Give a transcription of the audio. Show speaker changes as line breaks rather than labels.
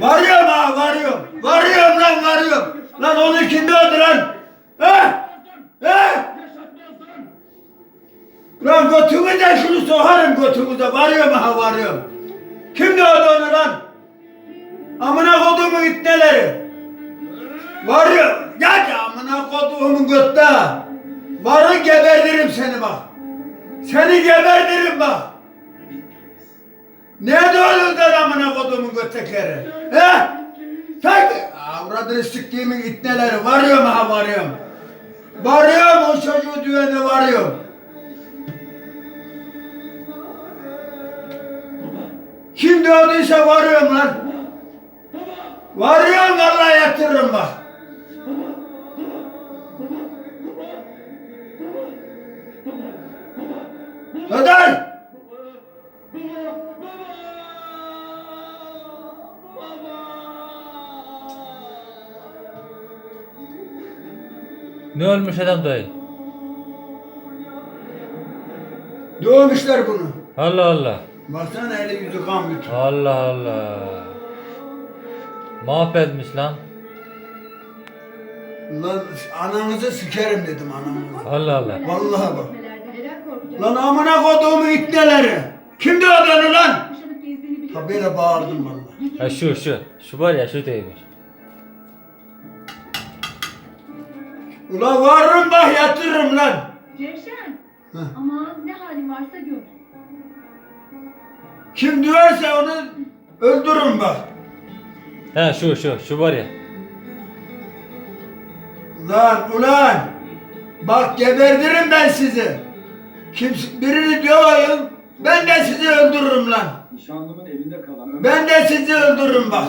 Varıyorum ha varıyorum. Varıyorum lan varıyorum. Lan onu kim dövdü lan? He? He? Lan götümüze şunu sokarım götümüze. Varıyorum ha varıyorum. Kim dövdü onu lan? Amına kodumun ipneleri. Varıyor. Gel ya amına kodumun götte. Varı geberdirim seni bak. Seni geberdirim bak. Ne lan amına kodumun göttekleri? He? Sen avradını siktiğimin ipneleri. Varıyorum ha varıyorum. Varıyorum o çocuğu düğene varıyorum. Kim dövdüyse varıyorum lan. Varıyorum vallahi yatırırım
Ne olmuş adam dayı?
Dövmüşler bunu.
Allah Allah.
Baksana eli yüzü kan bütün.
Allah Allah. Mahvetmiş lan.
Lan ananızı sikerim dedim anamı.
Allah Allah.
Vallahi bak. Lan amına koduğumu ipneleri. Kim dövdü onu lan? Ha böyle bağırdım vallahi.
Ha şu şu. Şu var ya şu değmiş.
Ulan varırım bak yatırırım lan.
Cevşen.
Heh.
Aman ne halin varsa gör.
Kim döverse onu öldürürüm bak.
Ha şu şu. Şu var ya.
Ulan ulan. Bak geberdirim ben sizi. Kim birini döveyim ben de sizi öldürürüm lan.
Nişanlımın evinde kalan Ömer
Ben de sizi öldürürüm bak.